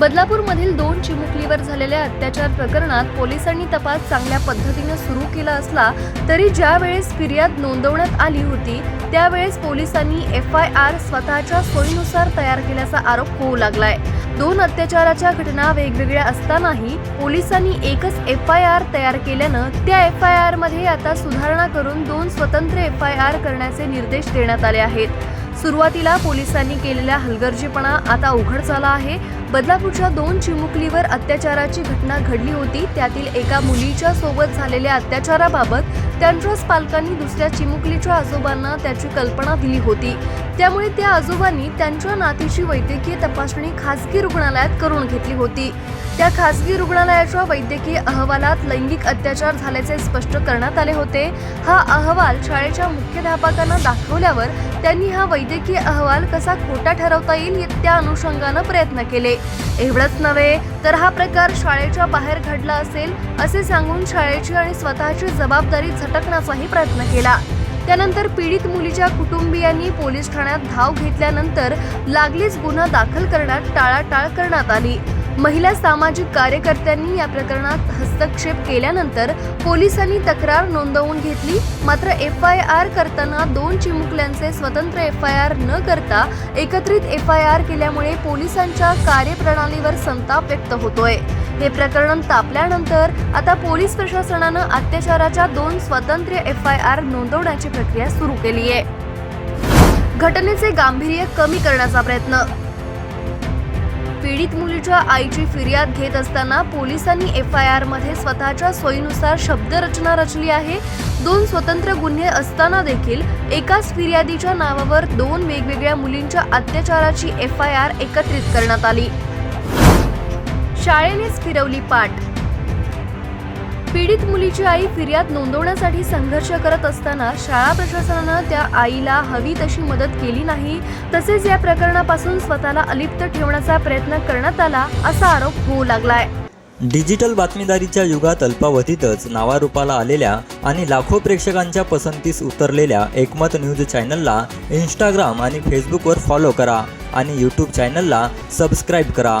बदलापूरमधील दोन चिमुकलीवर झालेल्या अत्याचार प्रकरणात पोलिसांनी तपास चांगल्या पद्धतीनं सुरू केला असला तरी ज्या वेळेस फिर्याद नोंदवण्यात आली होती त्यावेळेस पोलिसांनी एफ आय आर स्वतःच्या सोयीनुसार तयार केल्याचा आरोप होऊ लागलाय. दोन अत्याचाराच्या घटना वेगवेगळ्या असतानाही पोलिसांनी एकच एफ आय आर तयार केल्यानं त्या एफ आय आरमध्ये आता सुधारणा करून दोन स्वतंत्र एफ आय आर करण्याचे निर्देश देण्यात आले आहेत. सुरुवातीला पोलिसांनी केलेला हलगर्जीपणा आता उघड झाला आहे. बदलापूरच्या दोन चिमुकलीवर अत्याचाराची घटना घडली होती. त्यातील एका मुलीच्या सोबत झालेल्या अत्याचाराबाबत त्यांच्याच पालकांनी दुसऱ्या चिमुकलीच्या आजोबांना त्याची कल्पना दिली होती. त्यामुळे त्या आजोबांनी त्यांच्या नातीची वैद्यकीय तपासणी खासगी रुग्णालयात करून घेतली होती. त्या खासगी रुग्णालयाच्या वैद्यकीय अहवालात लैंगिक अत्याचार झाल्याचे स्पष्ट करण्यात आले होते. हा अहवाल शाळेच्या मुख्याध्यापकांना दाखवल्यावर त्यांनी हा वैद्यकीय अहवाल कसा खोटा ठरवता येईल त्या अनुषंगानं प्रयत्न केले. एवढंच नव्हे तर हा प्रकार शाळेच्या बाहेर घडला असेल असे सांगून शाळेची आणि स्वतःची जबाबदारी झटकण्याचाही प्रयत्न केला. त्यानंतर पीडित मुलीच्या कुटुंबियांनी पोलीस ठाण्यात धाव घेतल्यानंतर लागलीच गुन्हा दाखल करण्यात टाळाटाळ करण्यात आली. महिला सामाजिक कार्यकर्त्यांनी या प्रकरणात हस्तक्षेप केल्यानंतर पोलिसांनी तक्रार नोंदवून घेतली. मात्र एफ आय आर करताना दोन चिमुकल्यांचे स्वतंत्र एफ आय आर न करता एकत्रित एफ आय आर केल्यामुळे पोलिसांच्या कार्यप्रणालीवर संताप व्यक्त होतोय. हे प्रकरण तापल्यानंतर आता पोलीस प्रशासनानं अत्याचाराच्या दोन स्वतंत्र एफ आय आर नोंदवण्याची प्रक्रिया सुरू केली आहे घटनेचे गांभीर्य कमी करण्याचा प्रयत्न पीडित मुलीच्या आईची फिर्याद घेत असताना पोलिसांनी एफ आय आरमध्ये स्वतःच्या सोयीनुसार शब्दरचना रचली आहे. दोन स्वतंत्र गुन्हे असताना देखील एकाच फिर्यादीच्या नावावर दोन वेगवेगळ्या मुलींच्या अत्याचाराची एफ आय आर एकत्रित करण्यात आली. शाळेनेच फिरवली पाठ. पीडित मुलीची आई फिर्याद नोंदवण्यासाठी संघर्ष करत असताना शाळा प्रशासनानं त्या आईला हवी तशी मदत केली नाही तसेच या प्रकरणापासून स्वतःला अलिप्त ठेवण्याचा प्रयत्न करण्यात आला असा आरोप होऊ लागलाय. डिजिटल बातमीदारीच्या युगात अल्पावधीतच नावारूपाला आलेल्या आणि लाखो प्रेक्षकांच्या पसंतीस उतरलेल्या एकमत न्यूज चॅनलला इंस्टाग्राम आणि फेसबुकवर फॉलो करा आणि यूट्यूब चॅनलला सबस्क्राईब करा.